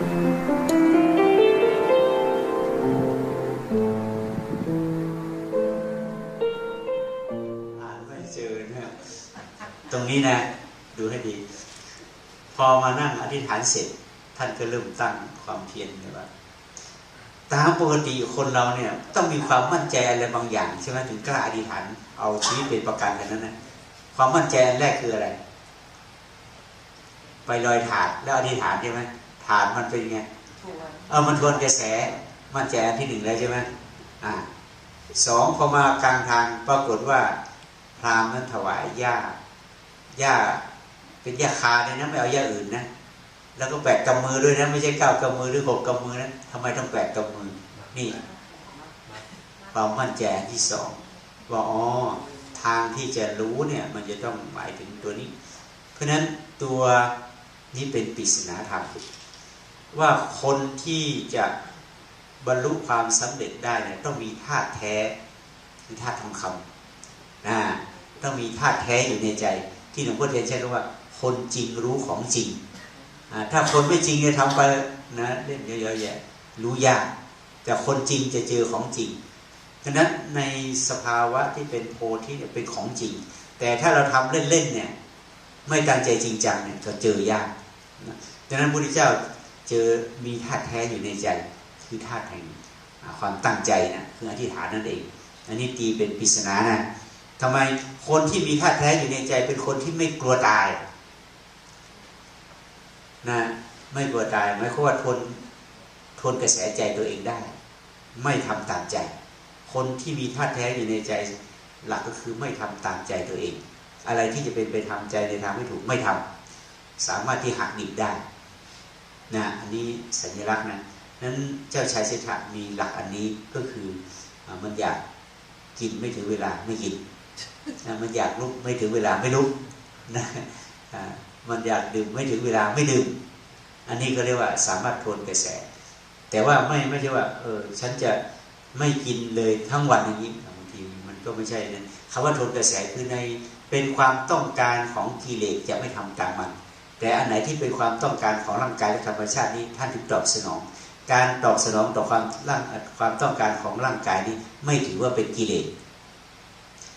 อ่านไม่เจอนะตรงนี้นะ ดูให้ดี พอมานั่งอธิษฐานเสร็จ ท่านก็เริ่มตั้งความเพียรเลยว่าตามปกติคนเราเนี่ย ต้องมีความมั่นใจอะไรบางอย่างใช่ไหมถึงกล้าอธิษฐานเอาชีวิตเป็นประกันกันนั้นนะความมั่นใจอันแรกคืออะไร ไปลอยถาดแล้วอธิษฐานใช่ไหม ถาดมันเป็นไงทัวร์เออมันทวนกระแสมั่นใจอันที่หนึ่งแล้วใช่ไหมอ่าสองพอมากลางทางปรากฏว่าพราหมณ์นั้นถวายหญ้าหญ้าเป็นหญ้าคาเลยนะไม่เอาหญ้าอื่นนะแล้วก็แปดกำมือด้วยนะไม่ใช่เก้ากำมือหรือหกกำมือนะทำไมต้องแปดกำมือ นี่ความมั่นใจอันที่สองว่าอ๋อทางที่จะรู้เนี่ย มันจะต้องหมายถึงตัวนี้ เพราะฉะนั้นตัวนี้เป็นปริศนาธรรม ว่าคนที่จะบรรลุความสำเร็จได้เนี่ยต้องมีธาตุแท้คือธาตุทองคำนะต้องมีธาตุแท้อยู่ในใจ ที่หลวงพ่อเทียนใช้คำว่า คนจริงรู้ของจริงถ้าคนไม่จริงจะทำไปนะเล่นเยอะแยะรู้ยากแต่คนจริงจะเจอของจริงฉะนั้นในสภาวะที่เป็นโพธิเนี่ยเป็นของจริง แต่ถ้าเราทำเล่นๆเนี่ยไม่ตั้งใจจริงจังเนี่ยก็เจอยากนะดังนั้นพระพุทธเจ้า เจอมีธาตุแท้อยู่ในใจ คือธาตุแห่งความตั้งใจนะคืออธิษฐานนั่นเอง อันนี้ตีเป็นปริศนานะทำไมคนที่มีธาตุแท้อยู่ในใจ เป็นคนที่ไม่กลัวตายนะไม่กลัวตายหมายความว่าทนทนกระแสใจตัวเองได้ ไม่ทำตามใจ คนที่มีธาตุแท้อยู่ในใจ หลักก็คือไม่ทำตามใจตัวเอง อะไรที่จะเป็นไปทำใจในทางไม่ถูกไม่ทำสามารถที่หักดิบได้ นะอันนี้สัญลักษณ์นะนั้นเจ้าชายเศรษฐามีหลักอันนี้ก็คือมันอยากกินไม่ถึงเวลาไม่กินนะมันอยากลุกไม่ถึงเวลาไม่ลุกนะมันอยากดื่มไม่ถึงเวลาไม่ดื่ม อันนี้ก็เรียกว่าสามารถทนกระแส แต่ว่าไม่ไม่ใช่ว่าเออฉันจะไม่กินเลยทั้งวันอย่างนี้บางทีมันก็ไม่ใช่นะคำว่าทนกระแสคือในเป็นความต้องการของกิเลสจะไม่ทำตามมัน แต่อันไหนที่เป็นความต้องการของร่างกายและธรรมชาตินี้ท่านถึงตอบสนอง การตอบสนองต่อความร่างความต้องการของร่างกายนี้ไม่ถือว่าเป็นกิเลส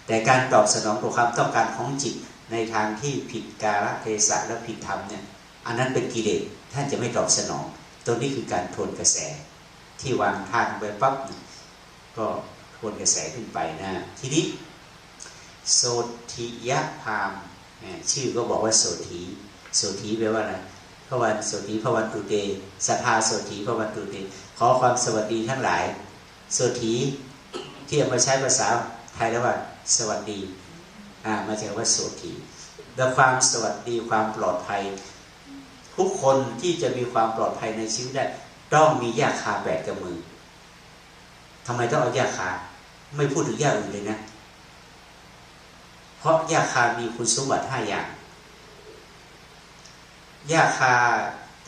แต่การตอบสนองต่อความต้องการของจิตในทางที่ผิดกาลเทศะและผิดธรรมเนี่ยอันนั้นเป็นกิเลสท่านจะไม่ตอบสนองตัวนี้คือการทวนกระแสที่วางท่านไปปั๊บก็ทวนกระแสขึ้นไปนะทีนี้โสธิยะพามชื่อก็บอกว่าโสธี โสธีแปลว่าอะไรพระวันโสธีพระวันตุเตสัทธาโสธีพระวันตุเต ขอความสวัสดีทั้งหลายโสธีที่เอามาใช้ภาษาไทยแล้วว่า สวัสดีอ่ามาจากว่าโสธีและความสวัสดีความปลอดภัย ทุกคนที่จะมีความปลอดภัยในชีวิตได้ต้องมียาคาแบกกับมือทำไมต้องเอายาคา ไม่พูดถึงยาอื่นเลยนะ เพราะยาคามีคุณสมบัติห้าอย่าง ยาคา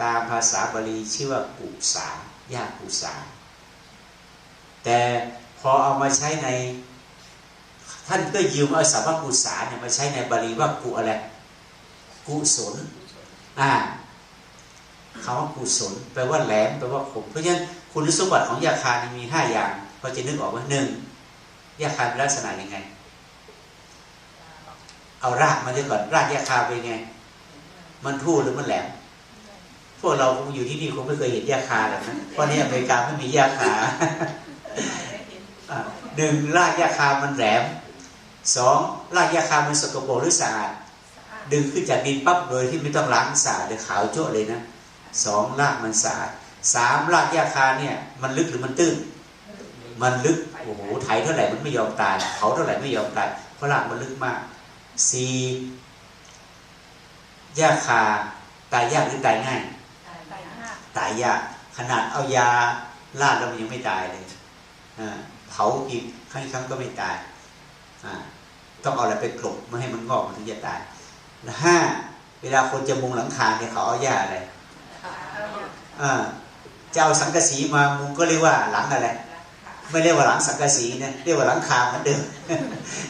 ตามภาษาบาลีชื่อว่ากุสายากุสา แต่พอเอามาใช้ใน ท่านก็ยืมเอาสัมกุสาเนี่ยมาใช้ในบาลีว่ากุอะไรกุศลอ่าคำว่ากุศลแปลว่าแหลมแปลว่าคมเพราะฉะนั้นคุณสมบัติของยาคานี่มีห้าอย่างก็จะนึกออกว่าหนึ่งยาคาเป็นลักษณะยังไง เอารากมาด้วยก่อนรากยาคาเป็นไง มันทู่หรือมันแหลมพวกเราคงอยู่ที่นี่คงไม่เคยเห็นยาคาหรอกนะเพราะในอเมริกาไม่มียาคาอะหนึ่งรากยาคามันแหลมสองรากยาคามันสกปรกหรือสะอาดดึงขึ้นจากดินปั๊บโดยที่ไม่ต้องล้างสะอาดเลยขาวโจ้เลยนะสองรากมันสะอาดสามรากยาคาเนี่ย มันลึกหรือมันตื้นมันลึกโอ้โหไถเท่าไหร่มันไม่ยอมตายเขาเท่าไหร่ไม่ยอมตายเพราะรากมันลึกมากสี่ ยาคาตายยากหรือตายง่าย ตายยากขนาดเอายาลาดแล้วมันยังไม่ตายเลยอ่าเผาอีกครั้งครั้งก็ไม่ตายอ่าต้องเอาอะไรไปกลบไม่ให้มันงอกมันถึงจะตายแล้วห้าเวลาคนจะมุงหลังคาเนี่ยเขาเอาหญ้าอะไรอ่าจะเอาสังกะสีมามุงก็เรียกว่าหลังอะไรไม่เรียกว่าหลังสังกะสีเนี่ยเรียกว่าหลังคาเหมือนเดิม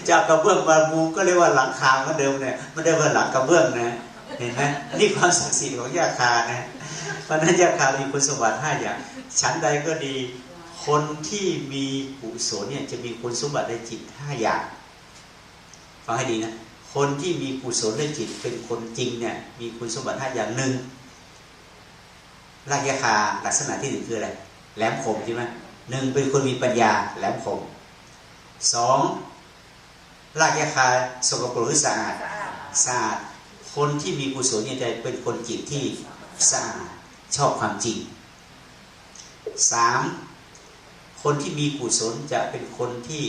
จะเอากระเบื้องมามุงก็เรียกว่าหลังคาเหมือนเดิมเนี่ยไม่ได้ว่าหลังกระเบื้องนะ เห็นไหมนี่ความศักดิ์สิทธิ์ของยาคานะเพราะนั้นยาคามีคุณสมบัติห้าอย่างชั้นใดก็ดี คนที่มีกุศลเนี่ยจะมีคุณสมบัติในจิตห้าอย่างฟังให้ดีนะคนที่มีกุศลในจิตเป็นคนจริงเนี่ยมีคุณสมบัติห้าอย่างหนึ่งรากยาคาลักษณะที่หนึ่งคืออะไรแหลมคมใช่ไหมหนึ่งเป็นคนมีปัญญาแหลมคมสองรากยาคาสกปรกหรือสะอาดสะอาด คนที่มีกุศลเนี่ยจเป็นคนจิตที่สะอาดชอบความจริงสามคนที่มีกุศลจะเป็นคนที่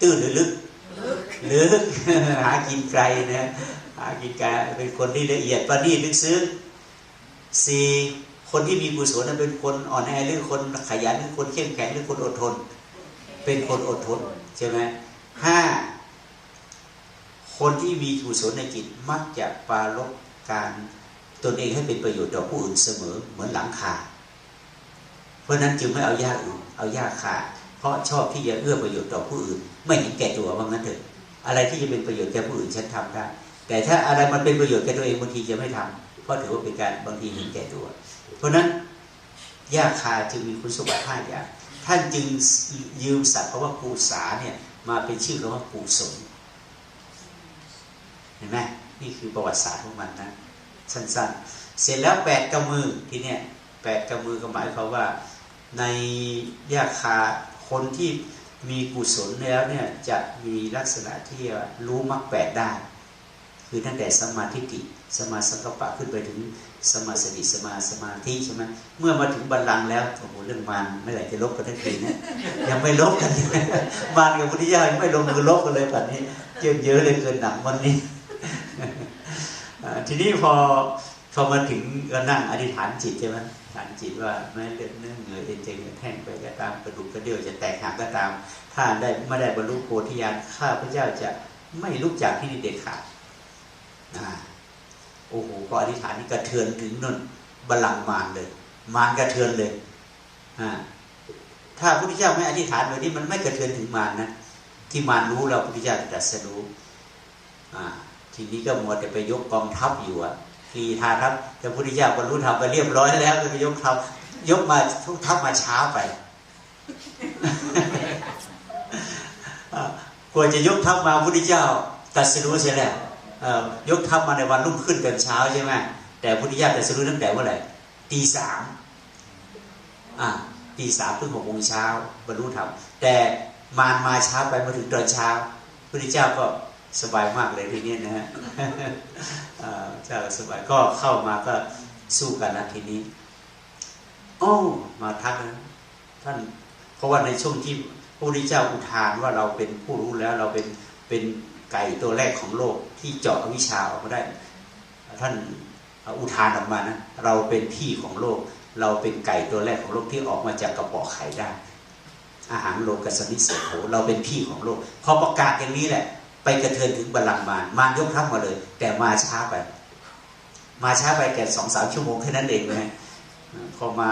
ตื้นหรือลึกลึกหากินไกลนะหากินไกลเป็นคนที่ละเอียดประณีตลึกซึ้งสี่คนที่มีกุศลนั้นเป็นคนอ่อนแอหรือคนขยันหรือคนเข้มแข็งหรือคนอดทน เป็นคนอดทนใช่ไหมห้า คนที่มีกุศลในจิตมักจะปาลบการตนเองให้เป็นประโยชน์ต่อผู้อื่นเสมอเหมือนหลังคาเพราะนั้นจึงไม่เอายาอื่นเอายาขาเพราะชอบที่จะเอื้อประโยชน์ต่อผู้อื่น ไม่เห็นแก่ตัวว่างั้นเถอะอะไรที่จะเป็นประโยชน์แก่ผู้อื่นฉันทำได้ แต่ถ้าอะไรมันเป็นประโยชน์แก่ตัวเองบางทีจะไม่ทำเพราะถือว่าเป็นการบางทีเห็นแก่ตัว เพราะนั้นยาคาจึงมีคุณสมบัติห้าอย่างท่านจึงยืมศัพท์คำว่าปูสาเนี่ยมาเป็นชื่อคำว่าปูสม เห็นไหมนี่คือประวัติศาสตร์ของมันนะสั้นๆ เสร็จแล้วแปดกำมือที่เนี่ยแปดกำมือก็หมายความว่า ในยาคาคนที่มีกุศลแล้วเนี่ยจะมีลักษณะที่รู้มรรคแปดได้ คือตั้งแต่สมาธิิสมาสังกปะขึ้นไปถึงสมาสติสมาสมาธิใช่ไหมเมื่อมาถึงบัลลังก์แล้วโอ้โหเรื่องมารไม่ไหลจะลบกันทันทีนะยังไม่ลบกันมารกับพุทธิยายังไม่ลงมือลบกันเลยแบบนี้เยอะเยอะเลยเกินหนังวันนี้ ทีนี้พอพอมาถึงก็นั่งอธิษฐานจิตใช่ไหมฐานจิตว่าแม้เลือดเนื้อเหงื่อเอ็นใจเหงื่อแห้งไปก็ตามกระดูกกระเดี่ยวจะแตกหักก็ตาม ถ้าได้ไม่ได้บรรลุโพธิญาณข้าพเจ้าจะไม่ลุกจากที่นี่เด็ดขาดโอ้โหพออธิษฐานนี่กระเทือนถึงนนบาลังมารเลย มารกระเทือนเลยถ้าพระพุทธเจ้าไม่อธิษฐานแบบนี้มันไม่กระเทือนถึงมารนะที่มารรู้เราพระพุทธเจ้าจะตรัสรู้ ทีนี้ก็มัวแต่ไปยกกองทัพอยู่อะทีทาทัพแต่พระพุทธเจ้าบรรลุธรรมไปเรียบร้อยแล้วก็ไปยกทัพยกมาทุกทัพมาช้าไปกว่าจะยกทัพมาพระพุทธเจ้าตรัสรู้เสียแล้วยกทัพมาในวันรุ่งขึ้นตอนเช้าใช่ไหมแต่พุทธิยถาแต่สรู้ตั้งแต่เมื่อไหร่ตีสามอ่าตีสามถึงหกโมงเช้าบรรลุธรรมแต่มารมาเช้าไปมาถึงตอนเช้าพุทธเจ้าก็ สบายมากเลยทีนี้นะฮะเจ้าสบายก็เข้ามาก็สู้กันนะทีนี้โอ้มาทักนะท่านเพราะว่าในช่วงที่พระพุทธเจ้าอุทานว่าเราเป็นผู้รู้แล้วเราเป็นเป็นไก่ตัวแรกของโลกที่เจาะวิชาออกมาได้ ท่านอุทานออกมานะเราเป็นพี่ของโลก เราเป็นไก่ตัวแรกของโลกที่ออกมาจากกระป๋อไข่ได้ อาหารโลกสนิสโหเราเป็นพี่ของโลกพอประกาศอย่างนี้แหละ ไปกระเทือนถึงบาลังมารมารยกทัพมาเลย แต่มาช้าไป มาช้าไปแค่สองสามชั่วโมงแค่นั้นเองนะพอมา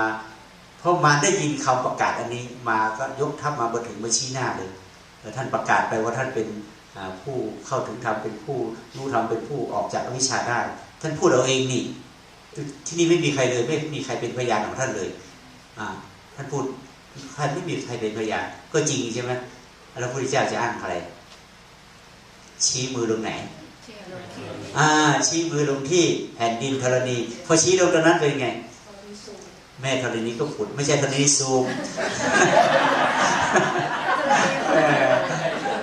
พอมาได้ยินคำประกาศอันนี้มาก็ยกทัพมาบนถึงมาชี้หน้าเลยท่านประกาศไปว่าท่านเป็นผู้เข้าถึงธรรมเป็นผู้รู้ธรรมเป็นผู้ออกจากอวิชชาได้ ท่านพูดเอาเองนี่ที่นี่ไม่มีใครเลย ไม่มีใครเป็นพยานของท่านเลยท่านพูดท่านไม่มีใครเป็นพยานก็จริงใช่ไหมแล้วพระพุทธเจ้าจะอ้างใคร ชี้มือลงไหนอ่าชี้มือลงที่แผ่นดินธรณี พอชี้ลงตรงนั้นเป็นไง แม่ธรณีก็ผุด ไม่ใช่ธรณีซูม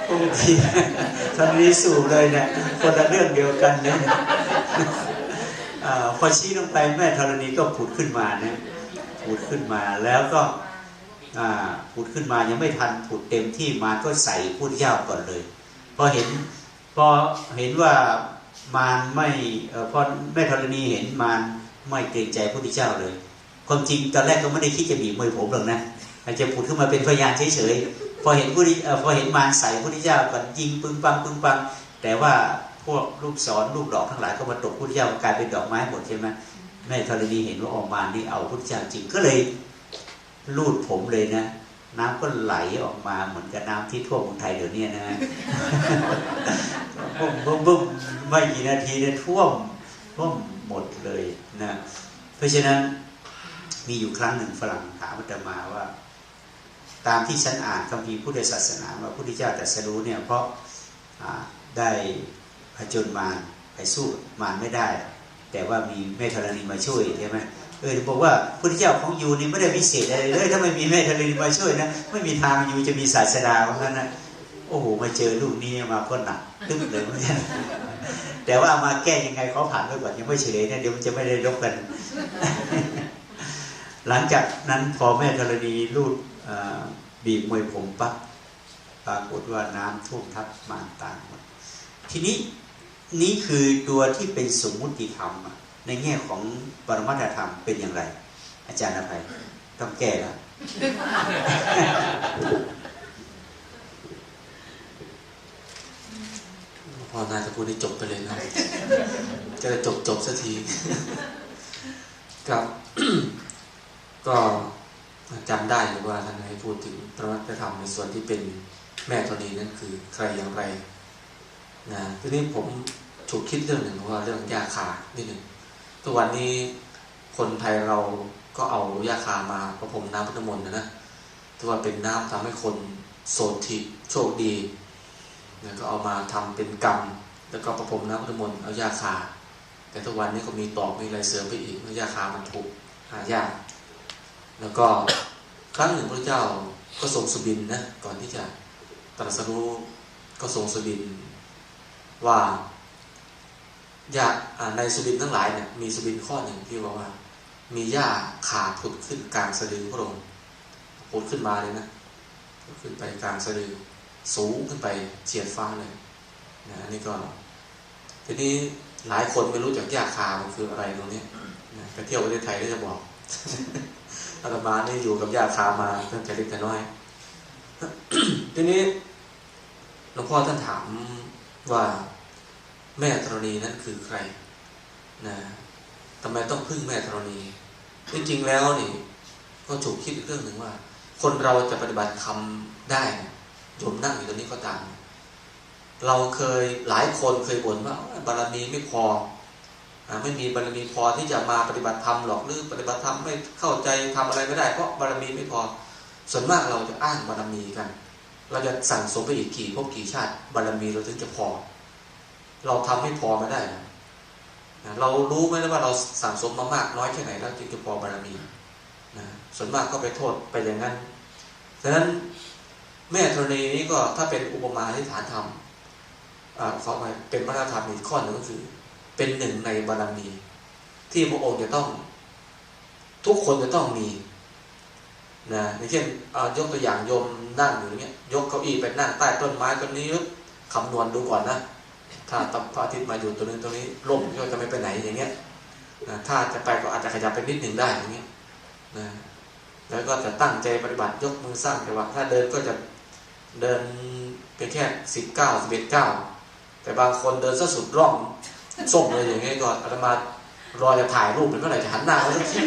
บางทีท่านนี้สูบเลยเนี่ยคนละเรื่องเดียวกันเนี่ยพอชี้ลงไปแม่ธรณีก็ผุดขึ้นมาเนี่ยผุดขึ้นมาแล้วก็ผุดขึ้นมายังไม่ทันผุดเต็มที่มาก็ใส่พุทธเจ้าก่อนเลยพอเห็น พอเห็นว่ามารไม่พอแม่ธรณีเห็นมารไม่เกรงใจพระพุทธเจ้าเลย ความจริงตอนแรกก็ไม่ได้คิดจะบีบมือผมหรอกนะอาจจะผุดขึ้นมาเป็นพยานเฉยๆพอเห็นผู้พอเห็นมารใส่พระพุทธเจ้าก็ยิงปึ้งปังปึ้งปัง แต่ว่าพวกลูกศรลูกดอกทั้งหลายก็มาตกพระพุทธเจ้ากลายเป็นดอกไม้หมดใช่ไหมแม่ธรณีเห็นว่าออกมานี่เอาพระพุทธเจ้าจริงก็เลยลูดผมเลยนะ น้ำก็ไหลออกมาเหมือนกับน้ำที่ท่วมเมืองไทยเดี๋ยวนี้นะบุ้มบุ้มบุ้มไม่กี่นาทีเนี่ยท่วมร่มหมดเลยนะ เพราะฉะนั้นมีอยู่ครั้งหนึ่งฝรั่งถามอาตมาว่า ตามที่ฉันอ่านคำพีร์พุทธศาสนาว่าพระพุทธเจ้าตรัสรู้เนี่ยเพราะอ่าได้ผจญมารไปสู้มารไม่ได้ แต่ว่ามีแม่ธรณีมาช่วยใช่ไหม เออบอกว่าพระพุทธเจ้าของยูนี่ไม่ได้พิเศษอะไรเลย ถ้าไม่มีแม่ธรณีมาช่วยนะไม่มีทางยูจะมีศาสดาเพราะนั้นนะโอ้โหมาเจอลูกนี้มาก็หนักตึ้งเลยเหมือนกันแต่ว่ามาแก้ยังไงเขาผ่านไปก่อนยังไม่เฉลยนะเดี๋ยวมันจะไม่ได้รบกัน หลังจากนั้นพอแม่ธรณีรูดบีบมวยผมปั๊บปรากฏว่าน้ำท่วมทับมารตางหมดทีนี้นี่คือตัวที่เป็นสมมุติธรรมอะ ในแง่ของปรมัตถธรรมเป็นอย่างไร อาจารย์อภัยต้องแก้แล้วพอน่าจะพูดได้จบไปเลยนะจะจบจบสักทีครับก็จำได้หรือว่าท่านให้พูดถึงพระวัตธรรมในส่วนที่เป็นแม่ธรณีนั่นคือใครอย่างไรนะทีนี้ผมฉุกคิดเรื่องหนึ่งว่าเรื่องยาคานิดหนึ่ง ทุกวันนี้คนไทยเราก็เอายาคามาประพรมน้ำพุทธมนต์นะนะถือว่าเป็นน้ำทำให้คนโสธิโชคดีแล้วก็เอามาทำเป็นกรรม แล้วก็ประพรมน้ำพุทธมนต์เอายาคา แต่ทุกวันนี้ก็มีตอกมีอะไรเสริมไปอีกเมื่อยาคามันถูกหายาก แล้วก็ครั้งหนึ่งพระเจ้าก็ทรงสุบินนะก่อนที่จะตรัสรู้ก็ทรงสุบินว่า ยาอ่าในสุบินทั้งหลายเนี่ยมีสุบินข้อหนึ่งที่บอกว่า มีหญ้าขาผุดขึ้นกลางสะดือพระองค์ผุดขึ้นมาเลยนะผุดขึ้นไปกลางสะดือสูงขึ้นไปเฉียดฟ้าเลยนะอันนี่ก็ทีนี้หลายคนไม่รู้จักยาคามันคืออะไรตรงนี้นะไปเที่ยวประเทศไทยก็จะบอกอาตมานี่อยู่กับยาคามาตั้งแต่เล็กแต่น้อย ทีนี้หลวงพ่อท่านถามว่า แม่ธรณีนั้นคือใครนะทำไมต้องพึ่งแม่ธรณีจริงๆแล้วนี่ก็ฉุกคิดเรื่องหนึ่งว่า คนเราจะปฏิบัติธรรมได้ยโยมนั่งอยู่ตรงนี้ก็ตาม เราเคยหลายคนเคยบ่นว่าบารมีไม่พอไม่มีบารมีพอที่จะมาปฏิบัติธรรมหรอกหรือปฏิบัติธรรมไม่เข้าใจทำอะไรไม่ได้เพราะบารมีไม่พอ ส่วนมากเราจะอ้างบารมีกัน เราจะสั่งสมไปอีกกี่พบกี่ชาติบารมีเราถึงจะพอ เราทำไม่พอไม่ได้นะเรารู้ไหมว่าเราสั่งสมมามากน้อยแค่ไหนแล้วจึงจะพอบารมีนะส่วนมากก็ไปโทษไปอย่างนั้นดังนั้นแม่ธรณีนี้ก็ถ้าเป็นอุปมาที่ฐานธรรมขอไปเป็นวัฒนธรรมอีกข้อหนึ่งก็คือ เป็นหนึ่งในบารมี ที่พระองค์จะต้อง ทุกคนจะต้องมีนะอย่างเช่นยกตัวอย่างโยมนั่งอยู่อเงี้ยยกเก้าอี้ไปนั่งใต้ต้นไม้ต้นนี้คำนวณดูก่อนนะ ถ้าตพระอาทิตย์มาอยู่ตัวนึงตัวนี้ร่มก็จะไม่ไปไหนอย่างเงี้ยนะถ้าจะไปก็อาจจะขยับไปนิดหนึ่งได้อย่างเงี้ยนะแล้วก็จะตั้งใจปฏิบัติยกมือสร้างแต่ว่าถ้าเดินก็จะเดินเป็นแค่สิบเก้าสิบเอ็ดเก้าแต่บางคนเดินซะสุดร่องส่งเลยอย่างเงี้ยก็อาตมารอจะถ่ายรูปเป็นเมื่อไหร่จะหันหน้าเขาสักที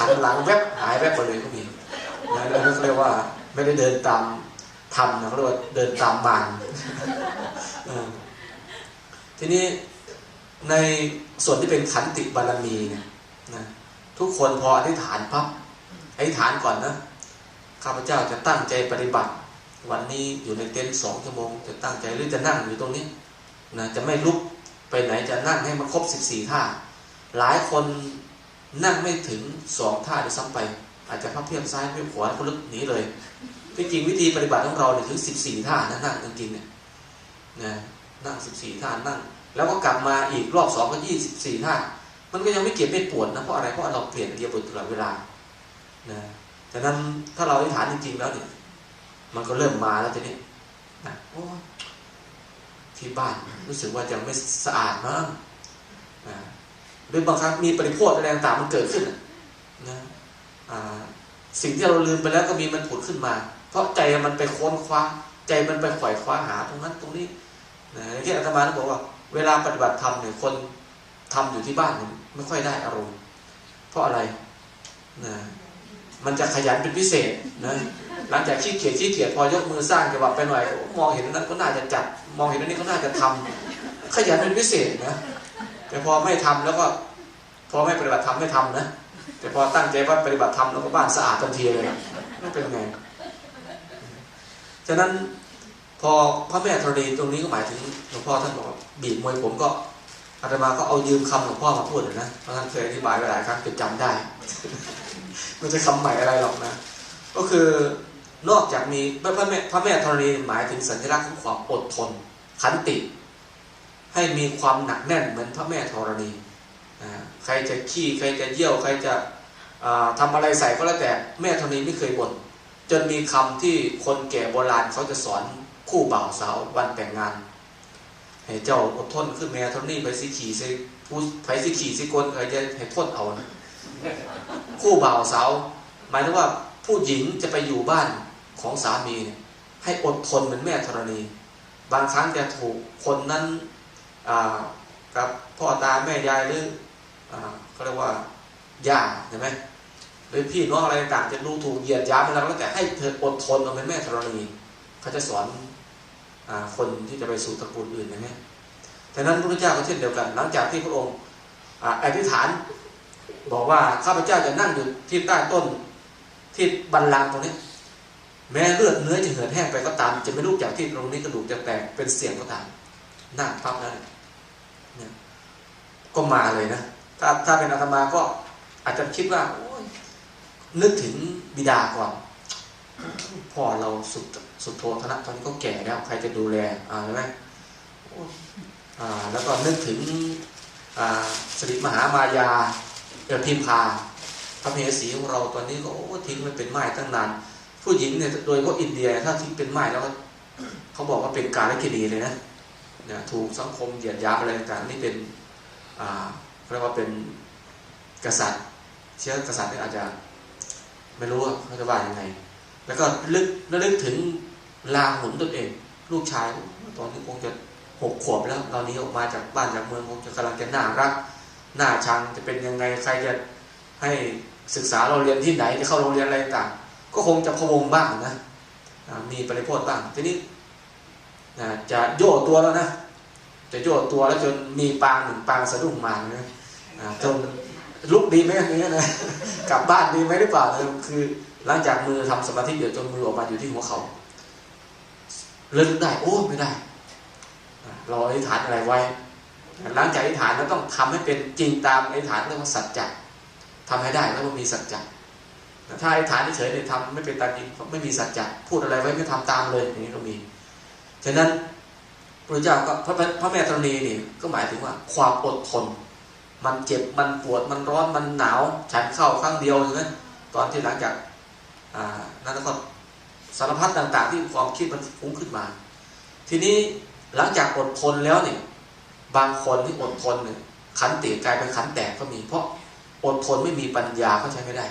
หันหลังแวบหายแวบไปเลยก็มีนะแล้วก็เรียกว่าไม่ได้เดินตามทำนะเขาเรียกว่าเดินตามบาน ทีนี้ในส่วนที่เป็นขันติบารมีเนี่ยนะทุกคนพออธิษฐานปั๊บอธิษฐานก่อนนะข้าพเจ้าจะตั้งใจปฏิบัติ วันนี้อยู่ในเต็นท์สองชั่วโมง จะตั้งใจหรือจะนั่งอยู่ตรงนี้นะจะไม่ลุกไปไหนจะนั่งให้มันครบสิบสี่ท่า หลายคนนั่งไม่ถึงสองท่าจะซ้ำไป อาจจะพับเพียบซ้ายเพียบขวาคนลุกหนีเลยที่จริงวิธีปฏิบัติของเราเนี่ยถึงสิบสี่ท่านะนั่งจริงๆเนี่ยนะนั่งสิบสี่ท่านั่ง แล้วก็กลับมาอีกรอบสองก็ยี่สิบสี่ท่ามันก็ยังไม่เก็บไม่ปวดนะเพราะอะไรเพราะเราเปลี่ยนเรียบตลอดเวลานะฉะนั้นถ้าเราอธิษฐานจริงๆแล้วเนี่ย มันก็เริ่มมาแล้วทีนี้นะโอ้ที่บ้านรู้สึกว่าจะไม่สะอาดมั้งนะหรือบางครั้งมีปริโภคอะไรต่างๆมันเกิดขึ้นนะสิ่งที่เราลืมไปแล้วก็มีมันผุดขึ้นมา เพราะใจมันไปค้นคว้า ใจมันไปขวายคว้าหาตรงนั้นตรงนี้นะที่อาตมาบอกว่า เวลาปฏิบัติธรรมเนี่ยคนทำอยู่ที่บ้านเนี่ยไม่ค่อยได้อารมณ์ เพราะอะไรนะมันจะขยันเป็นพิเศษนะหลังจากขี้เกียจขี้เกียจพอยกมือสร้างจังหวะไปหน่อยมองเห็นนั้นก็น่าจะจัด มองเห็นนั้นนี้ก็น่าจะทำขยันเป็นพิเศษนะแต่พอไม่ทำแล้วก็พอไม่ปฏิบัติธรรมไม่ทำนะแต่พอตั้งใจว่าปฏิบัติธรรมแล้วก็บ้านสะอาดทันทีเลยนะไม่เป็นไงฉะนั้น พอพระแม่ธรณีตรงนี้ก็หมายถึงหลวงพ่อท่านบอกบีบมวยผมก็อาตมาก็เอายืมคำหลวงพ่อมาพูดนะเพราะท่านเคยอธิบายไว้หลายครั้งจนจำได้มันจะคำใหม่อะไรหรอกนะ ก็คือนอกจากมีพระแม่พระแม่ธรณีหมายถึงสัญลักษณ์ของความอดทน ขันติ ให้มีความหนักแน่นเหมือนพระแม่ธรณีใครจะขี้ใครจะเยี่ยวใครจะอ่าทำอะไรใส่ก็แล้วแต่แม่ธรณีไม่เคยบ่นจนมีคำที่คนแก่โบราณเขาจะสอน คู่บ่าวสาววันแต่งงานให้เจ้าอดทนขึ้นแม่ธรณีไปสิขี่สิผู้ไปสิขี่สิกลใครจะให้ทนเอานะคู่บ่าวสาวหมายถึงว่าผู้หญิงจะไปอยู่บ้านของสามีเนี่ยให้อดทนเหมือนแม่ธรณี บางครั้งจะถูกคนนั้นกับพ่อตาแม่ยายหรือเขาเรียกว่าย่าใช่ไหมหรือพี่น้องอะไรต่างจะดูถูกเหยียดยามอะไรก็แล้วแต่ให้เธออดทนเอาเป็นแม่ธรณีเขาจะสอน คนที่จะไปสู่ตระกูลอื่นอย่างนี้แต่นั้นพระพุทธเจ้าก็เช่นเดียวกัน หลังจากที่พระองค์อธิษฐาน บอกว่าข้าพเจ้าจะนั่งอยู่ที่ใต้ต้นที่บันลังตรงนี้ แม้เลือดเนื้อจะเหือดแห้งไปก็ตาม จะไม่รู้จากที่ตรงนี้กระดูกจะแตกเป็นเสียงก็ตามนั่งพับแล้วเนี่ยก็มาเลยนะ ถ้าถ้าเป็นอาตมาก็อาจจะคิดว่านึกถึงบิดาก่อนพ่อเราสุด สุโทธนะตอนนี้ก็แก่แล้วใครจะดูแลอ่าใช่ไหมอ่าแล้วก็นึกถึงอ่าสริมหามายาเอพิมพาพระเพสีของเราตอนนี้ก็โอ้ทิ้งไว้เป็นไม้ตั้งนานผู้หญิงเนี่ยโดยเฉพาะอินเดียถ้าทิ้งเป็นไม้แล้วเขาบอกว่าเป็นการละกินีเลยนะเนี่ยถูกสังคมเหยียดหยามอะไรต่างๆนี่เป็นอ่าเรียกว่าเป็นกษัตริย์ เชื้อกษัตริย์เนี่ยอาจจะไม่รู้ว่าเขาจะว่ายังไง แล้วก็ลึกระลึกถึง ลาหนุนตนเอง ลูกชายตอนนี้คงจะหกขวบแล้วตอนนี้ออกมาจากบ้านจากเมืองคงจะกำลังจะน่ารักน่าชังจะเป็นยังไงใครจะให้ศึกษาเราเรียนที่ไหนจะเข้าโรงเรียนอะไรต่างก็คงจะพะวงบ้างนะมีปริพจน์บ้างทีนี้จะโย่ตัวแล้วนะจะโย่ตัวแล้วจนมีปางหนึ่งปางสะดุ้งมานะจนลุกดีไหมอย่างนี้นะกลับบ้านดีไหมหรือเปล่าคือหลังจากมือทำสมาธิเดี๋ยวจนมือออกมาอยู่ที่หัวเขาเลิกได้โอ้ไม่ได้เราอธิษฐานอะไรไว้ หลังจากอธิษฐานเราต้องทำให้เป็นจริงตามอธิษฐานเรื่องสัจจะทำให้ได้แล้วมันมีสัจจะถ้าอธิษฐานเฉยๆเนี่ยทำไม่เป็นตามจริงไม่มีสัจจะพูดอะไรไว้ไม่ทำตามเลยอย่างนี้ก็มีฉะนั้นพระเจ้าก็พระพระแม่ธรณีนี่ก็หมายถึงว่าความอดทน มันเจ็บมันปวดมันร้อนมันหนาว ฉันเข้าครั้งเดียวใช่ไหมตอนที่หลังจากนั้นก็ สารพัดต่าง ๆ ที่ความคิดมันฟุ้งขึ้นมา ทีนี้หลังจากอดทนแล้วเนี่ยบางคนที่อดทนเนี่ยขันติกลายเป็นขันแตกก็มี เพราะอดทนไม่มีปัญญาเขาใช้ไม่ได้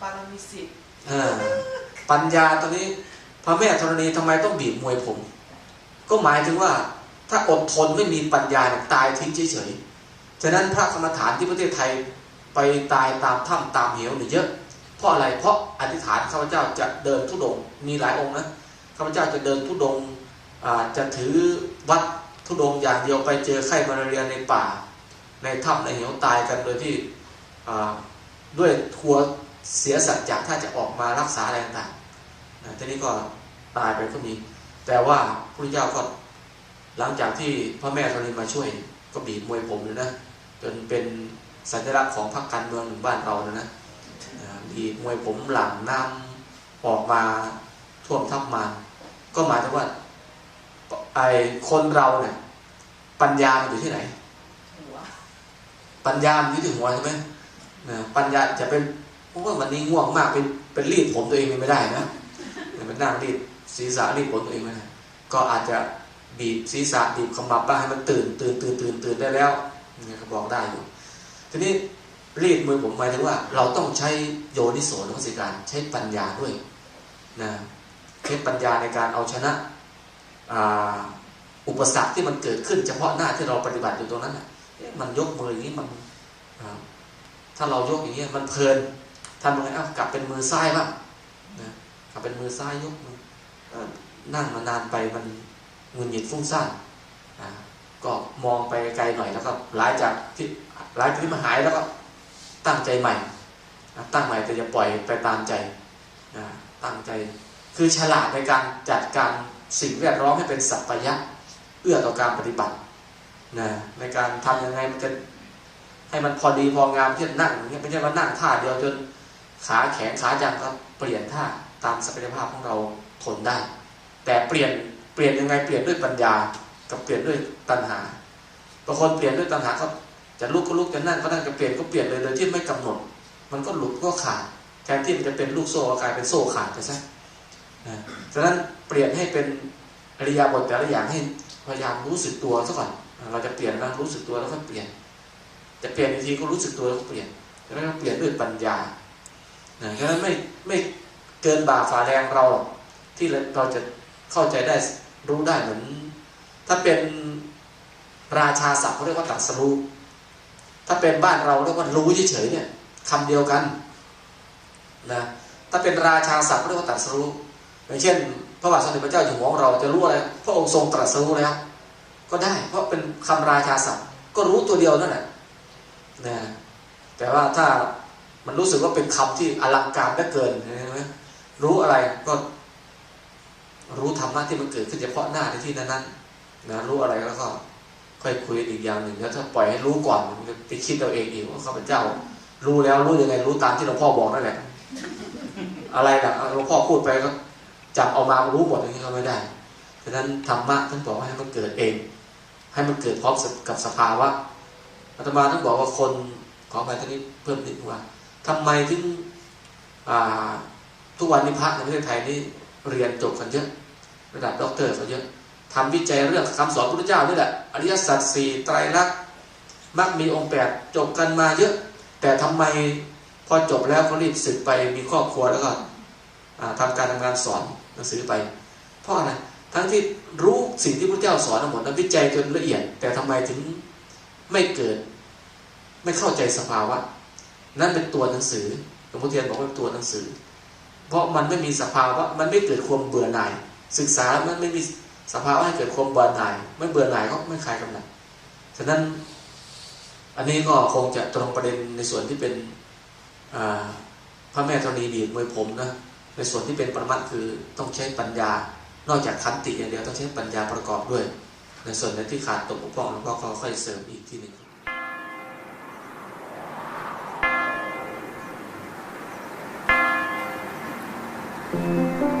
บารมีสิบอ่าปัญญาตอนนี้พระแม่ธรณีทำไมต้องบีบมวยผม ก็หมายถึงว่าถ้าอดทนไม่มีปัญญาเนี่ยตายทิ้งเฉยๆฉะนั้นพระกรรมฐานที่ประเทศไทยไปตายตามถ้ำตามเหวเนี่ยเยอะ เพราะอะไรเพราะอธิษฐานข้าพเจ้าจะเดินทุดงมีหลายองค์นะข้าพเจ้าจะเดินทุดงจะถือวัดทุดงอย่างเดียวไปเจอไข้มาลาเรียในป่า ในถ้ำในเหวตายกันโดยที่ด้วยทัวเสียสัจจะถ้าจะออกมารักษาอะไรต่างๆทีนี้ก็ตายไปก็มี แต่ว่าพระเจ้าก็หลังจากที่พระแม่ธรณีมาช่วยก็บีบมวยผมเลยนะจนเป็นสัญลักษณ์ของพรรคการเมืองหนึ่งบ้านเรานะนะ อ่าบีบมวยผมหลังน้ำออกมาท่วมทับมา ก็หมายถึงว่าไอ้คนเราเนี่ยปัญญามันอยู่ที่ไหนหัวปัญญามันอยู่ที่หัวใช่ไหมนะปัญญาจะเป็นเพราะว่าวันนี้ง่วงมากเป็นเป็นรีดผมตัวเองไม่ได้นะเป็นนั่งรีดศีรษะรีดผมตัวเองไม่ได้ก็อาจจะบีบศีรษะบีบขมับบ้างให้มันตื่นตื่นตื่นตื่นตื่นได้แล้วนี่ก็บอกได้อยู่ทีนี้ รีดมือผมหมายถึงว่า เราต้องใช้โยนิโสมนสิการใช้ปัญญาด้วยนะใช้ปัญญาในการเอาชนะอุปสรรคที่มันเกิดขึ้น เฉพาะหน้าที่เราปฏิบัติอยู่ตรงนั้นน่ะเมันยกมืออย่างนี้มันถ้าเรายกอย่างนี้มันเพลินทำยังไงอ้าวกลับเป็นมือซ้ายบ้างนะกลับเป็นมือซ้ายยกมือนั่งมานานไปมันหงุนหงิดฟุ้งซ่านก็มองไปไกลหน่อยแล้วก็หลายจากที่หลายที่มาหายแล้วก็ ตั้งใจใหม่นะตั้งใหม่แต่อย่าปล่อยไปตามใจนะตั้งใจ คือฉลาดในการจัดการสิ่งแวดล้อมให้เป็นสัพพยะเอื้อต่อการปฏิบัตินะในการทำยังไงมันจะให้มันพอดีพองามที่นั่งอย่างเงี้ยไม่ใช่ว่านั่งท่าเดียวจนขาแขนขาจังก็เปลี่ยนท่าตามศักยภาพของเราทนได้ แต่เปลี่ยนเปลี่ยนยังไงเปลี่ยนด้วยปัญญา กับเปลี่ยนด้วยตัณหาบางคนเปลี่ยนด้วยตัณหาก็ จะลุกก็ลุกจะนั่งก็นั่งจะเปลี่ยนก็เปลี่ยนเลยโดยที่ไม่กำหนด มันก็หลุดก็ขาดแทนที่มันจะเป็นลูกโซ่กลายเป็นโซ่ขาดไปซะนะฉะนั้นเปลี่ยนให้เป็นอริยาบทแต่ละอย่างให้พยายามรู้สึกตัวซะก่อน เราจะเปลี่ยนแล้วรู้สึกตัวแล้วก็เปลี่ยน จะเปลี่ยนอีกทีก็รู้สึกตัวแล้วก็เปลี่ยนแล้วก็เปลี่ยนด้วยปัญญานะฉะนั้นไม่ไม่เกินบ่าฝ่าแรงเราที่เราจะเข้าใจได้รู้ได้เหมือนถ้าเป็นราชาศัพท์เขาเรียกว่าตรัสรู้ ถ้าเป็นบ้านเราเรียกว่ารู้เฉยๆเนี่ยคำเดียวกันนะถ้าเป็นราชาศัพท์เรียกว่าตรัสรู้อย่างเช่น พระบาทสมเด็จพระเจ้าอยู่หัวของเราจะรู้อะไรพระองค์ทรงตรัสรู้แล้วก็ได้ เพราะเป็นคำราชาศัพท์ก็รู้ตัวเดียวนั่นแหละนะแต่ว่าถ้ามันรู้สึกว่าเป็นคำที่อลังการได้เกินใช่ไหมรู้อะไรก็รู้ธรรมะที่มันเกิดขึ้นเฉพาะหน้าในที่นั้นๆนะรู้อะไรแล้วก็ ค่อยคุยอีกอย่างหนึ่งแล้วถ้าปล่อยให้รู้ก่อนมันจะไปคิดเอาเองอีกว่าข้าพเจ้า รู้แล้วรู้ยังไงรู้ตามที่หลวงพ่อบอกนั่นแหละอะไรนะหลวงพ่อพูดไปก็จับเอามารู้หมดอย่างนี้ก็ไม่ได้ฉะนั้นธรรมะท่านบอกว่าให้มันเกิดเอง ให้มันเกิดพร้อมกับสภาวะอาตมาท่านบอกว่าคนขอไปท่านนี้เพิ่มนิดว่าทำไมถึงทุกวันนี้พระในประเทศไทยนี่เรียนจบกันเยอะ ระดับด็อกเตอร์เขาเยอะ ทำวิจัยเรื่องคำสอนพระพุทธเจ้านี่แหละอริยสัจสี่ไตรลักษณ์มักมีองค์แปดจบกันมาเยอะ แต่ทำไมพอจบแล้วเขารีบสึกไปมีครอบครัวแล้วก็ทำการทำงานสอนหนังสือไป เพราะอะไรทั้งที่รู้สิ่งที่พระเจ้าสอนทั้งหมดนั้นวิจัยจนละเอียด แต่ทำไมถึงไม่เกิด ไม่เข้าใจสภาวะ นั่นเป็นตัวหนังสือหลวงพ่อเทียนบอกว่าเป็นตัวหนังสือ เพราะมันไม่มีสภาวะมันไม่เกิดความเบื่อหน่าย ศึกษามันไม่มี สภาวะให้เกิดความเบื่อหน่ายไม่เบื่อหน่ายก็ไม่คลายกำหนัดฉะนั้นอันนี้ก็คงจะตรงประเด็นในส่วนที่เป็นพระแม่ธรณีบีบมวยผมนะในส่วนที่เป็นปรมัตคือต้องใช้ปัญญา นอกจากคันติอย่างเดียวต้องใช้ปัญญาประกอบด้วย ในส่วนนั้นที่ขาดตกบกพร่องแล้วก็ค่อยเสริมอีกทีหนึ่ง嗯。